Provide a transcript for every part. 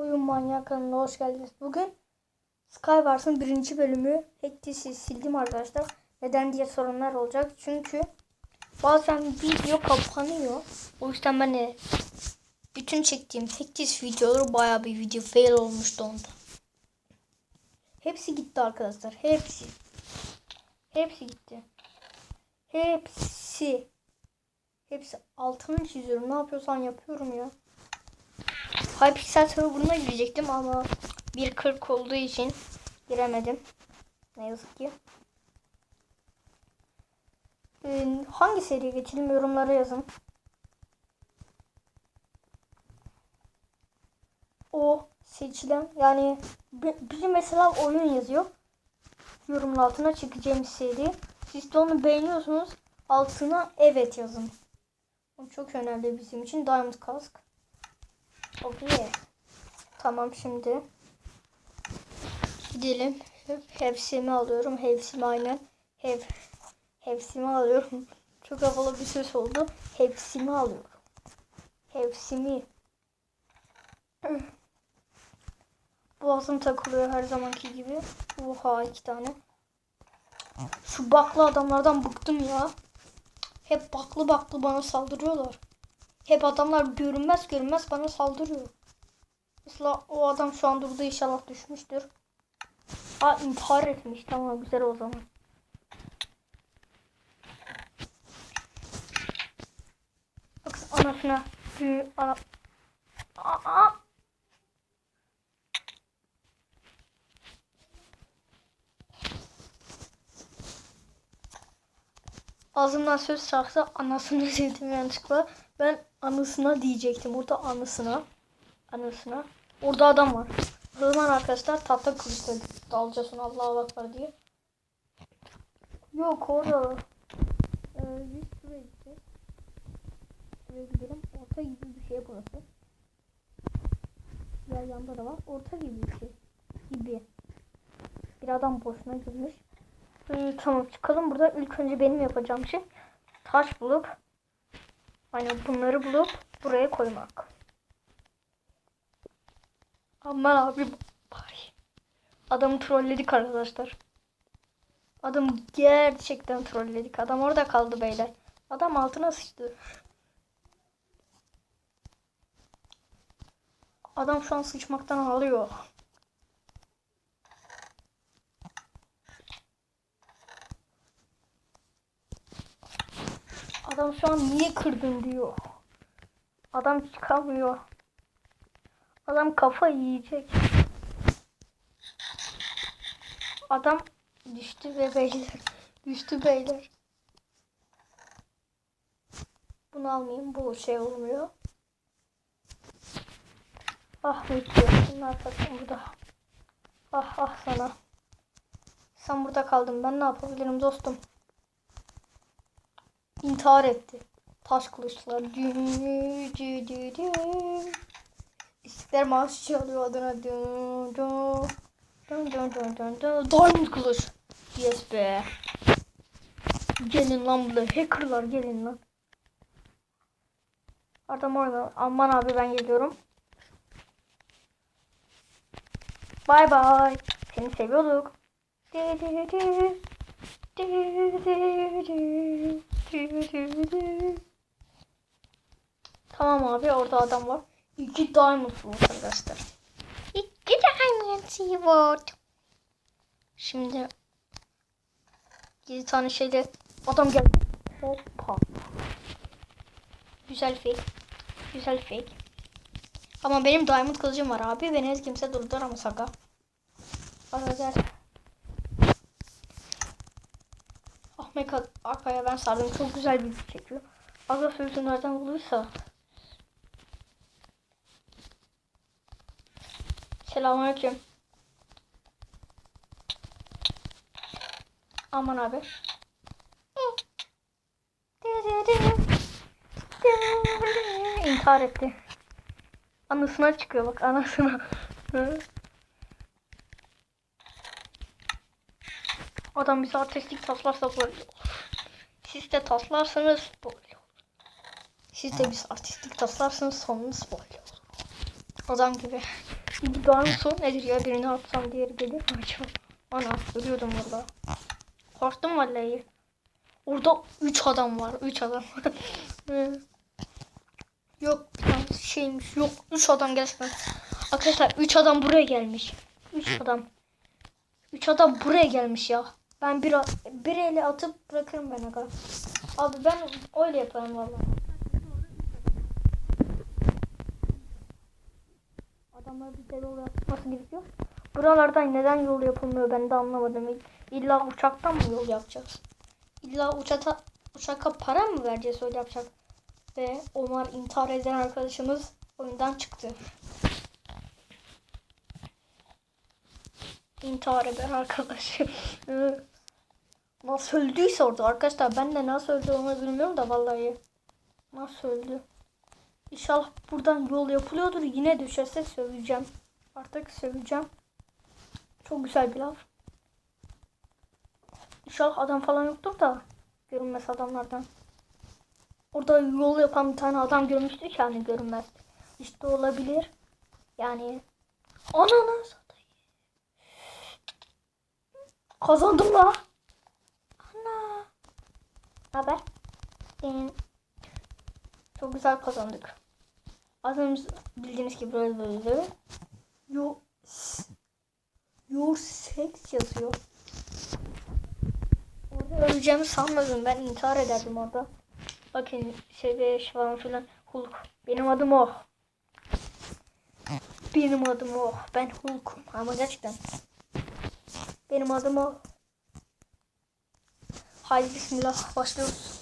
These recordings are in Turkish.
Oyun Manyak kanalına hoş geldiniz. Bugün Skywars'ın birinci bölümü Hectis'i sildim arkadaşlar. Neden diye sorunlar olacak. Çünkü bazen video kapanıyor. O yüzden ben de bütün çektiğim Hectis videoları baya bir video fail olmuştu onda. Hepsi gitti arkadaşlar. Hepsi. Hepsi gitti. Hepsi. Hepsi altını çiziyorum. Ne yapıyorsan yapıyorum ya. Hypixel serverına girecektim ama 1.40 olduğu için giremedim. Ne yazık ki. Ee, hangi seriye geçelim yorumlara yazın. O seçilen yani bi- biri mesela oyun yazıyor. Yorumun altına çıkacağım seri. Siz de onu beğeniyorsunuz. Altına evet yazın. O çok önemli bizim için. Diamond Kask. Yeah. Tamam şimdi. Gidelim. Hep hepsimi alıyorum. Hepsimi aynen. Hep hepsimi alıyorum. Çok havalı bir ses oldu. Hepsimi alıyorum. Hepsimi. Boğazım takılıyor her zamanki gibi. Oha iki tane. Şu baklı adamlardan bıktım ya. Hep baklı baklı bana saldırıyorlar. Hep adamlar görünmez görünmez bana saldırıyor. Mesela o adam şu an durdu inşallah düşmüştür. Aa intihar etmiş. Tamam güzel o zaman. Bak anasına. Büyü, ana. Aa! Ağzımdan söz çıksa anasını dedim yanlışlıkla. Ben anısına diyecektim. Orada anısına. Anısına. Orada adam var. O arkadaşlar tahta kılıçla dalacağız ona Allah'a bakar diye. Yok orada. Ee, biz şuraya gideceğiz. Şuraya gidelim. Orta gibi bir şey burası. Diğer yanda da var. Orta gibi bir şey. Gibi. Bir adam boşuna girmiş. Ee, tamam çıkalım burada. İlk önce benim yapacağım şey taş bulup hani bunları bulup buraya koymak. Aman abi bari. Adamı trolledik arkadaşlar. Adam gerçekten trolledik. Adam orada kaldı beyler. Adam altına sıçtı. Adam şu an sıçmaktan ağlıyor. Adam şu an niye kırdın diyor. Adam çıkamıyor. Adam kafa yiyecek. Adam düştü ve beyler. Düştü beyler. Bunu almayayım. Bu şey olmuyor. Ah Mitri. Ne yaparsın burada? Ah ah sana. Sen burada kaldın. Ben ne yapabilirim dostum? İntihar etti. Taş kılıçlar. Dü, dü, dü, dü. İstiklal çalıyor adına. Diamond kılıç. Yes be. Gelin lan burada. Hackerlar gelin lan. Adam orada. Aman abi ben geliyorum. Bye bye. Seni seviyorduk. Dü, dü, dü. Tamam abi orada adam var. İki diamond sword arkadaşlar. İki diamond sword. Şimdi 7 tane şeyle adam geldi. Hoppa. Güzel fake. Güzel fake. Ama benim diamond kılıcım var abi. Beni hiç kimse durduramaz aga. Aga gel. Ahmet Akaya ben sardım. Çok güzel bir çekiyor. Aga sözü nereden bulursa. Selamünaleyküm. Aman abi. İntihar etti. Anasına çıkıyor bak anasına. Adam bize artistik taslarsa böyle olur. Siz de taslarsanız böyle olur. Siz de biz artistik taslarsanız sonunuz böyle olur. Adam gibi. İddianın son nedir ya? Birini atsam diğeri gelir mi acaba? Ana ölüyordum orada. Korktum vallahi. Orada 3 adam var. 3 adam. Yok yani şeymiş. Yok 3 adam gerçekten. Arkadaşlar 3 adam buraya gelmiş. 3 adam. 3 adam buraya gelmiş ya. Ben bir, bir ele atıp bırakırım ben aga. Abi ben öyle yaparım vallahi. Adamlar bize yol yapması gerekiyor. Buralardan neden yol yapılmıyor ben de anlamadım. İlla uçaktan mı yol yapacağız? İlla uçaka, uçaka para mı vereceğiz öyle yapacak? Ve Omar intihar eden arkadaşımız oyundan çıktı. İntihar eden arkadaş. nasıl öldüyse orada arkadaşlar ben de nasıl öldü onu bilmiyorum da vallahi. Nasıl öldü? İnşallah buradan yol yapılıyordur. Yine düşerse söveceğim. Artık söveceğim. Çok güzel bir laf. İnşallah adam falan yoktur da görünmez adamlardan. Orada yol yapan bir tane adam görmüştü ki hani görünmez. İşte olabilir. Yani ananı satayım. Kazandım la. Haber? Senin çok güzel kazandık. Adımız bildiğiniz gibi böyle böyle. Yo, your sex yazıyor. Orada öleceğimi sanmadım. Ben intihar ederdim orada. Bakın seviye falan filan. Hulk. Benim adım o. Benim adım o. Ben Hulk'um. Ama gerçekten. Benim adım o. Haydi bismillah başlıyoruz.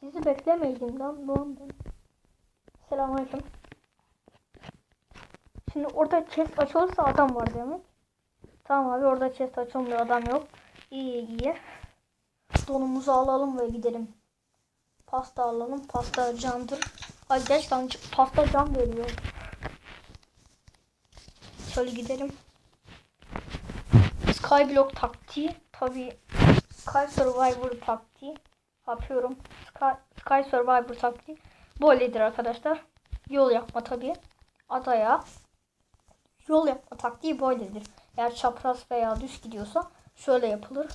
Sizi beklemeydim lan bu ondan. Selamünaleyküm. Şimdi orada chest açılırsa adam var demek. Tamam abi orada chest açılmıyor adam yok. İyi iyi. Donumuzu alalım ve gidelim. Pasta alalım. Pasta candır. Ay gerçekten pasta can veriyor. Şöyle gidelim. Skyblock taktiği. Tabi Sky Survivor taktiği. Yapıyorum. Sky, Sky Survivor taktiği. Böyledir arkadaşlar. Yol yapma tabi. Adaya. Yol yapma taktiği böyledir. Eğer çapraz veya düz gidiyorsa şöyle yapılır.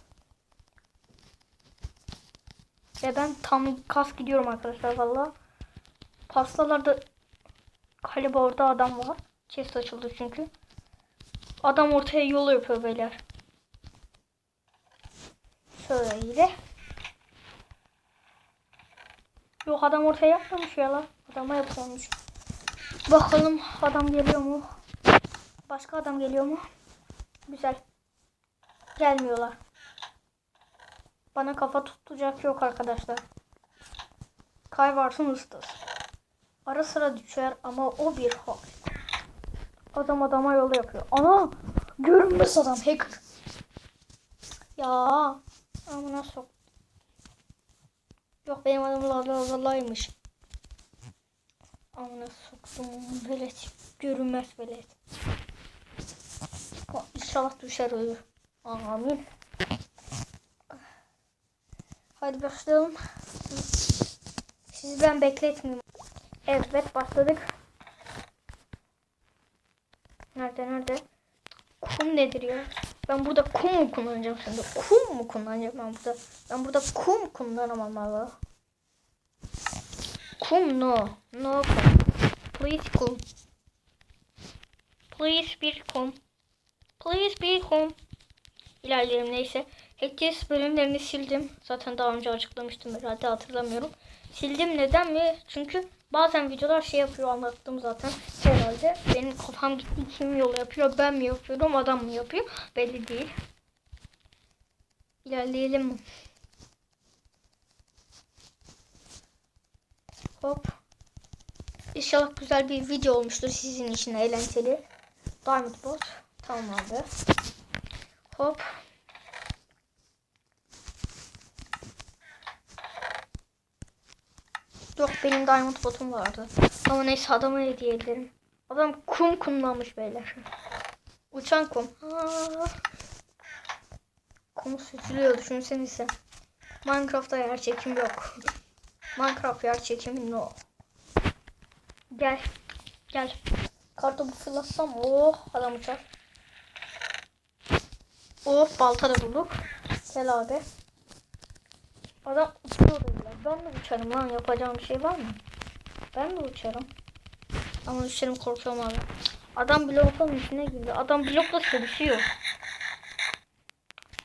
Ve ben tam kas gidiyorum arkadaşlar valla. Pastalarda galiba orada adam var. Chest açıldı çünkü. Adam ortaya yol yapıyor beyler. Şöyle. Yok adam ortaya yapmamış ya lan. Adama yapıyormuş. Bakalım adam geliyor mu? Başka adam geliyor mu? Güzel. Gelmiyorlar. Bana kafa tutacak yok arkadaşlar. Kay varsın ıstız. Ara sıra düşer ama o bir hal. Adam adama yol yapıyor. Ana! Görünmez adam hacker. Ya amına sok. Yok benim adım Lalalaymış. Amına soktum velet. Görünmez velet. İnşallah düşer ölür. Amin. Hadi başlayalım. Sizi ben bekletmeyeyim. Evet başladık. Nerede nerede? Kum nedir ya? Ben burada kum mu kullanacağım şimdi? Kum mu kullanacağım ben burada? Ben burada kum kullanamam valla. Kum no. No kum. Please kum. Please bir kum. Please bir kum. İlerleyelim neyse. Herkes bölümlerini sildim. Zaten daha önce açıklamıştım herhalde hatırlamıyorum. Sildim neden mi? Çünkü bazen videolar şey yapıyor anlattım zaten herhalde. Benim kafam gitti kim yol yapıyor ben mi yapıyorum adam mı yapıyor belli değil. İlerleyelim. Hop. İnşallah güzel bir video olmuştur sizin için eğlenceli. Diamond bot. Tamam abi. Hop. Yok benim diamond botum vardı. Ama neyse adama hediye ederim. Adam kum kumlamış beyler. Uçan kum. Aa. Kum süzülüyor düşünsenize. Minecraft'ta yer çekim yok. Minecraft yer çekimi no. Gel. Gel. Kartopu fırlatsam oh adam uçar. Oh balta da bulduk. Gel abi. Adam. Ben de uçarım lan yapacağım bir şey var mı? Ben de uçarım. Ama uçarım korkuyorum abi. Adam blokların içine girdi. Adam blokla çalışıyor.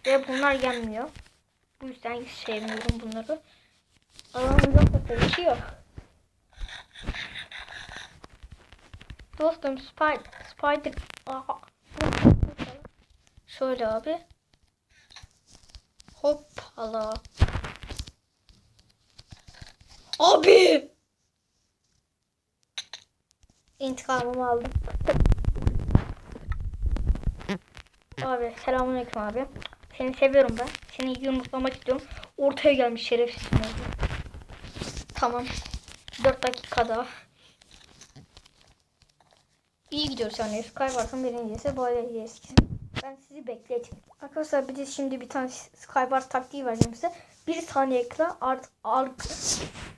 Ve bunlar gelmiyor. Bu yüzden hiç sevmiyorum bunları. Adam blokla çalışıyor. Dostum spider, spider. Şöyle abi. Hoppala. Abi. İntikamımı aldım. Abi selamünaleyküm abi. Seni seviyorum ben. Seni yumruklamak istiyorum. Ortaya gelmiş şerefsiz. Tamam. 4 dakika daha. İyi gidiyoruz yani. Skywars'ın birincisi böyle eski. Ben sizi bekletim. Arkadaşlar bir de şimdi bir tane Skywars taktiği vereceğim size. Bir saniye kala art, art,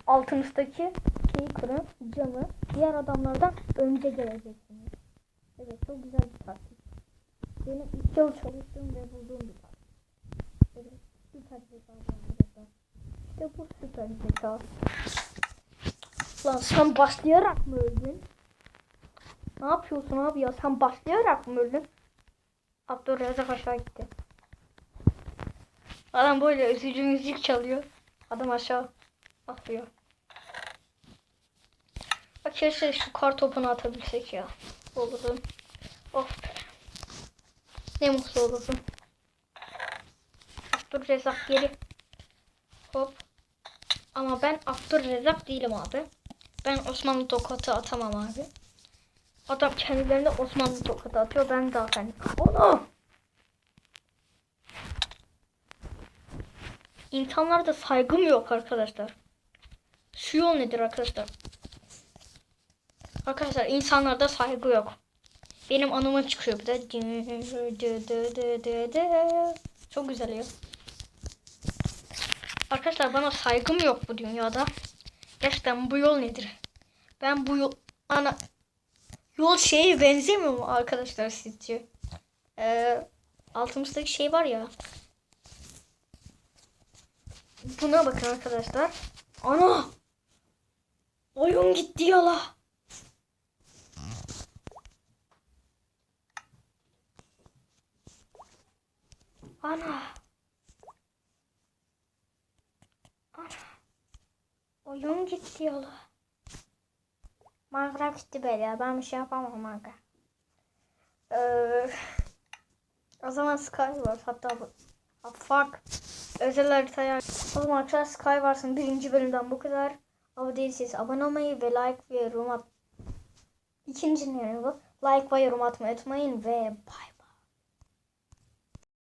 altınızdaki şeyi kırın, camı. Diğer adamlardan önce geleceksiniz. Evet çok güzel bir taktik. Benim ilk yıl çalıştığım ve bulduğum bir taktik. Evet süper zeka bu arkadaşlar. İşte bu süper zeka. Lan sen başlayarak mı öldün? Ne yapıyorsun abi ya? Sen başlayarak mı öldün? Abdurrazak aşağı gitti. Adam böyle üzücü müzik çalıyor. Adam aşağı atlıyor. Bak keşke şu kar topunu atabilsek ya. Olurdum. Of be. Ne mutlu olurdum. Abdurrazak geri. Hop. Ama ben Abdurrazak değilim abi. Ben Osmanlı tokatı atamam abi. Adam kendilerine Osmanlı tokatı atıyor. Ben daha hani. Onu! İnsanlarda saygım yok arkadaşlar. Şu yol nedir arkadaşlar? Arkadaşlar insanlarda saygı yok. Benim anıma çıkıyor bir de. Çok güzel ya. Arkadaşlar bana saygım yok bu dünyada. Gerçekten bu yol nedir? Ben bu yol ana yol şeye benzemiyor mu arkadaşlar sizce? Ee, altımızdaki şey var ya. Buna bakın arkadaşlar. Ana! Oyun gitti yala. Ana. Ana. Oyun gitti yola. Minecraft gitti böyle ya. Ben bir şey yapamam Minecraft. Ee, o zaman Skywars hatta bu. Ha, fuck. Özel haritaya. O zaman arkadaşlar Skywars'ın birinci bölümden bu kadar. Abone değilseniz abone olmayı ve like ve yorum at. İkinci bu? Like ve yorum atmayı unutmayın ve bye.